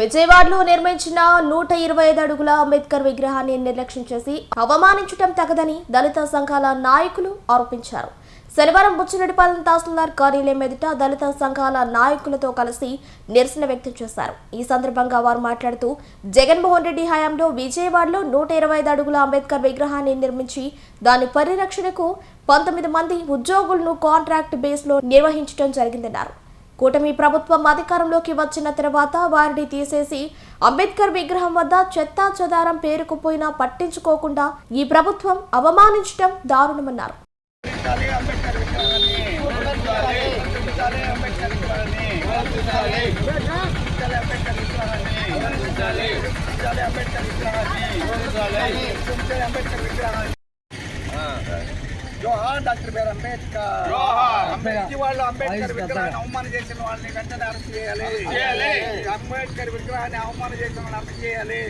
విజయవాడలో నిర్మించిన నూట ఇరవై ఐదు అడుగుల అంబేద్కర్ విగ్రహాన్ని నిర్లక్ష్యం చేసి అవమానించడం తగదని దళిత సంఘాల నాయకులు ఆరోపించారు. శనివారం బుచ్చిరెడ్డిపాలెం తహసీల్దార్ కార్యాలయం ఎదుట దళిత సంఘాల నాయకులతో కలిసి నిరసన వ్యక్తం చేశారు. ఈ సందర్భంగా వారు మాట్లాడుతూ జగన్మోహన్ రెడ్డి హయాంలో విజయవాడలో నూట ఇరవై ఐదు అడుగుల అంబేద్కర్ విగ్రహాన్ని నిర్మించి దాని పరిరక్షణకు పంతొమ్మిది మంది ఉద్యోగులను కాంట్రాక్ట్ బేస్లో నిర్వహించడం జరిగిందన్నారు. కూటమి ప్రభుత్వం అధికారంలోకి వచ్చిన తర్వాత వారిని తీసేసి అంబేద్కర్ విగ్రహం వద్ద చెత్తా చెదారం పేరుకుపోయినా పట్టించుకోకుండా ఈ ప్రభుత్వం అవమానించడం దారుణమన్నారు. అంబేద్కర్ విగ్రహాన్ని జోహార్ డాక్టర్ బిఆర్ అంబేద్కర్ జోహార్. అంబేద్కర్ వాళ్ళు అంబేద్కర్ విగ్రహాన్ని అవమానం చేసిన వాళ్ళని వెంటనే అరెస్ట్ చేయాలి చేయాలి. అంబేద్కర్ విగ్రహాన్ని అవమానం చేసిన వాళ్ళని అరెస్ట్ చేయాలి.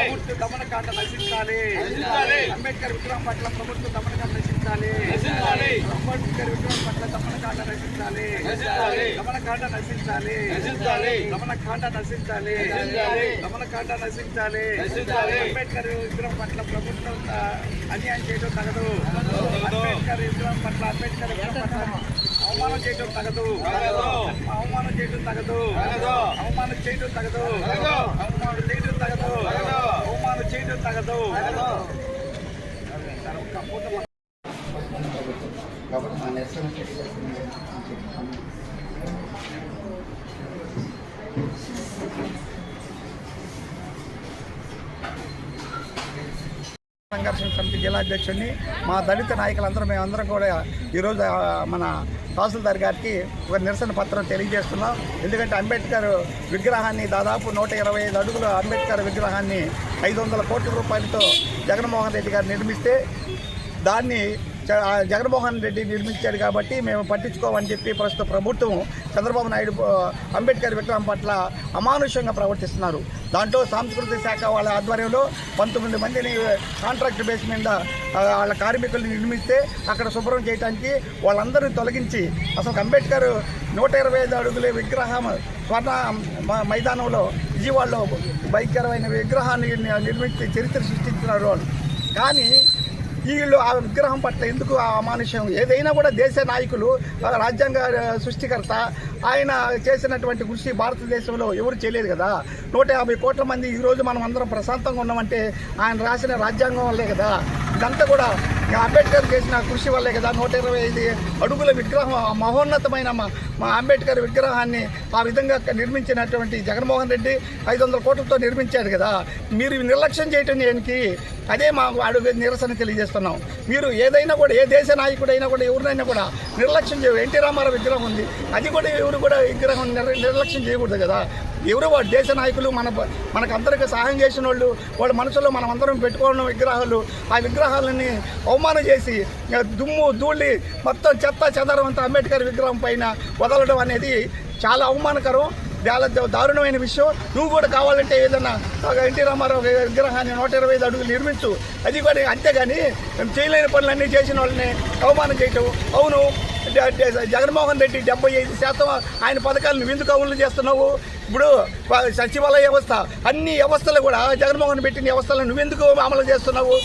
ప్రభుత్వ దమనకాండ నశించాలి నశించాలి. అంబేద్కర్ విగ్రహం పట్ల ప్రభుత్వ దమనకాండ నశించాలి నశించాలి. అంబేద్కర్ విగ్రహం పట్ల దమనకాండ నశించాలి నశించాలి. దమనకాండ నశించాలి నశించాలి. దమనకాండ నశించాలి నశించాలి. దమనకాండ నశించాలి. అంబేద్కర్ విగ్రహం పట్ల ప్రభుత్వం అన్యాయం చేయడం తగదు తగదు. అవమానం చేయటం తగదు అవమానం చేయటం తగదు అవమానం చేయటం తగదు అవమానం చేయటం తగదు అవమానం చేయటం తగదు కాబట్టి మా నిరసన సంఘర్షణ సమితి జిల్లా అధ్యక్షుడిని మా దళిత నాయకులందరూ మేమందరం కూడా ఈరోజు మన తహసీల్దార్ గారికి ఒక నిరసన పత్రం తెలియజేస్తున్నాం. ఎందుకంటే అంబేద్కర్ విగ్రహాన్ని దాదాపు నూట ఇరవై ఐదు అడుగుల అంబేద్కర్ విగ్రహాన్ని ఐదు వందల కోట్ల రూపాయలతో జగన్మోహన్ రెడ్డి గారు నిర్మిస్తే దాన్ని జగన్మోహన్ రెడ్డి నిర్మించాడు కాబట్టి మేము పట్టించుకోమని చెప్పి ప్రస్తుత ప్రభుత్వం చంద్రబాబు నాయుడు అంబేద్కర్ విగ్రహం పట్ల అమానుషంగా ప్రవర్తిస్తున్నారు. దాంట్లో సాంస్కృతిక శాఖ వాళ్ళ ఆధ్వర్యంలో పంతొమ్మిది మందిని కాంట్రాక్ట్ బేస్ మీద వాళ్ళ కార్మికులను నిర్మిస్తే అక్కడ శుభ్రం చేయడానికి వాళ్ళందరినీ తొలగించి అసలు అంబేద్కర్ నూట ఇరవై ఐదు అడుగుల విగ్రహం స్వర్ణ మ- మైదానంలో విజయవాడలో భయంకరమైన విగ్రహాన్ని నిర్మించి చరిత్ర సృష్టించినారు వాళ్ళు. కానీ వీళ్ళు ఆ విగ్రహం పట్ల ఎందుకు ఆ అమానుష్యం? ఏదైనా కూడా దేశ నాయకులు రాజ్యాంగ సృష్టికర్త ఆయన చేసినటువంటి కృషి భారతదేశంలో ఎవరు చేయలేదు కదా. నూట యాభై కోట్ల మంది ఈరోజు మనం అందరం ప్రశాంతంగా ఉన్నామంటే ఆయన రాసిన రాజ్యాంగం వల్లే కదా. ఇదంతా కూడా అంబేద్కర్ చేసిన కృషి వల్లే కదా. నూట ఇరవై ఐదు అడుగుల విగ్రహం మహోన్నతమైన మా మా అంబేద్కర్ విగ్రహాన్ని ఆ విధంగా నిర్మించినటువంటి జగన్మోహన్ రెడ్డి ఐదు వందల కోట్లతో నిర్మించాడు కదా. మీరు నిర్లక్ష్యం చేయటం దేనికి? అదే మా అడుగు నిరసన తెలియజేస్తున్నాం. మీరు ఏదైనా కూడా ఏ దేశ నాయకుడైనా కూడా ఎవరినైనా కూడా నిర్లక్ష్యం చేయ ఎన్టీ రామారావు విగ్రహం ఉంది. అది కూడా ఎవరు కూడా విగ్రహం నిర్లక్ష్యం చేయకూడదు కదా. ఎవరు వాడు దేశ నాయకులు మన మనకు సహాయం చేసిన వాళ్ళు వాళ్ళ మనసులో మనం అందరం పెట్టుకోవడం విగ్రహాలు ఆ విగ్రహాలని అవమానం చేసి దుమ్ము ధూళి మొత్తం చెత్త చెదరం అంతా అంబేద్కర్ విగ్రహం పైన వదలడం అనేది చాలా అవమానకరం. చాలా దారుణమైన విషయం. నువ్వు కూడా కావాలంటే ఏదన్నా ఎన్టీ రామారావు విగ్రహాన్ని నూట ఇరవై ఐదు అడుగులు నిర్మించు. అది కూడా అంతేగాని మేము చేయలేని పనులన్నీ చేసిన వాళ్ళని అవమానం చేయటం. అవును జగన్మోహన్ రెడ్డి డెబ్బై ఐదు శాతం ఆయన పథకాలను ఎందుకు అమలు చేస్తున్నావు. ఇప్పుడు సచివాలయ వ్యవస్థ అన్ని వ్యవస్థలు కూడా జగన్మోహన్ పెట్టిన వ్యవస్థలను నువ్వెందుకు అమలు చేస్తున్నావు.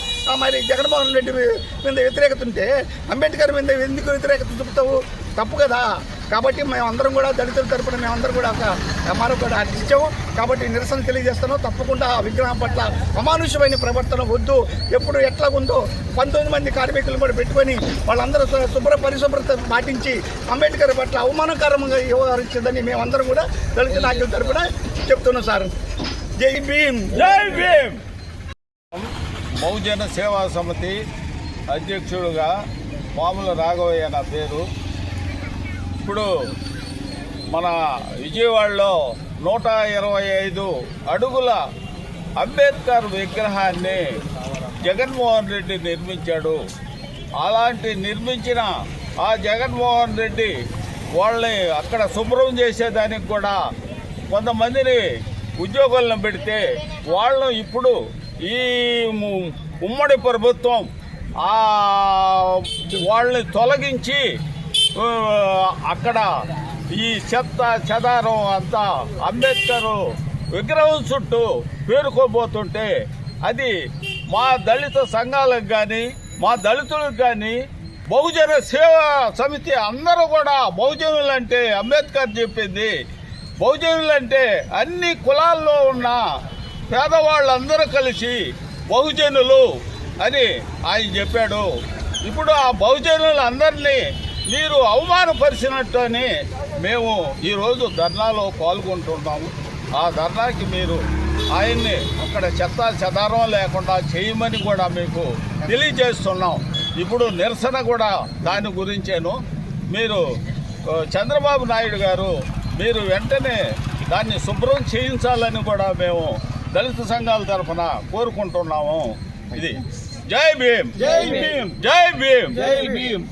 మరి జగన్మోహన్ రెడ్డి మీద వ్యతిరేకత ఉంటే అంబేద్కర్ మీద ఎందుకు వ్యతిరేకత చూపుతావు? తప్పు కదా. కాబట్టి మేమందరం కూడా దళితుల తరపున మేమందరం కూడా ఒక ఎంఆర్ఓ కూడా ఇచ్చాము. కాబట్టి నిరసన తెలియజేస్తున్నాం. తప్పకుండా ఆ విగ్రహం పట్ల అమానుషమైన ప్రవర్తన వద్దు. ఎప్పుడు ఎట్లా ఉందో పంతొమ్మిది మంది కార్మికులు కూడా పెట్టుకొని వాళ్ళందరూ శుభ్ర పరిశుభ్రత పాటించి అంబేద్కర్ పట్ల అవమానకరంగా వ్యవహరించదని మేమందరం కూడా దళిత నాయకుల తరపున చెప్తున్నాం సార్. జై భీమ్. జై భీమ్. బహుజన సేవా సమితి అధ్యక్షుడుగా పాముల రాఘవయ్య నా పేరు. ఇప్పుడు మన విజయవాడలో నూట ఇరవై ఐదు అడుగుల అంబేద్కర్ విగ్రహాన్ని జగన్మోహన్ రెడ్డి నిర్మించాడు. అలాంటి నిర్మించిన ఆ జగన్మోహన్ రెడ్డి వాళ్ళని అక్కడ శుభ్రం చేసేదానికి కూడా కొంతమందిని ఉద్యోగులను పెడితే వాళ్ళు ఇప్పుడు ఈ ము- ఉమ్మడి ప్రభుత్వం వాళ్ళని తొలగించి అక్కడ ఈ చెత్త చెదారం అంతా అంబేద్కర్ విగ్రహం చుట్టూ పేరుకోబోతుంటే అది మా దళిత సంఘాలకు కానీ మా దళితులకు కానీ బహుజన సేవా సమితి అందరూ కూడా బహుజనులు అంటే అంబేద్కర్ చెప్పింది. బహుజనులంటే అన్ని కులాల్లో ఉన్న పేదవాళ్ళందరూ కలిసి బహుజనులు అని ఆయన చెప్పాడు. ఇప్పుడు ఆ బహుజనులందరినీ మీరు అవమానపరిచినట్టు అని మేము ఈరోజు ధర్నాలో పాల్గొంటున్నాము. ఆ ధర్నాకి మీరు ఆయన్ని అక్కడ చెత్త చెదారం లేకుండా చేయమని కూడా మీకు తెలియజేస్తున్నాం. ఇప్పుడు నిరసన కూడా దాని గురించేను. మీరు చంద్రబాబు నాయుడు గారు మీరు వెంటనే దాన్ని శుభ్రం చేయించాలని కూడా మేము దళిత సంఘాల తరఫున కోరుకుంటున్నాము. ఇది. జై భీమ్. జై భీమ్. జై భీమ్. జై భీమ్.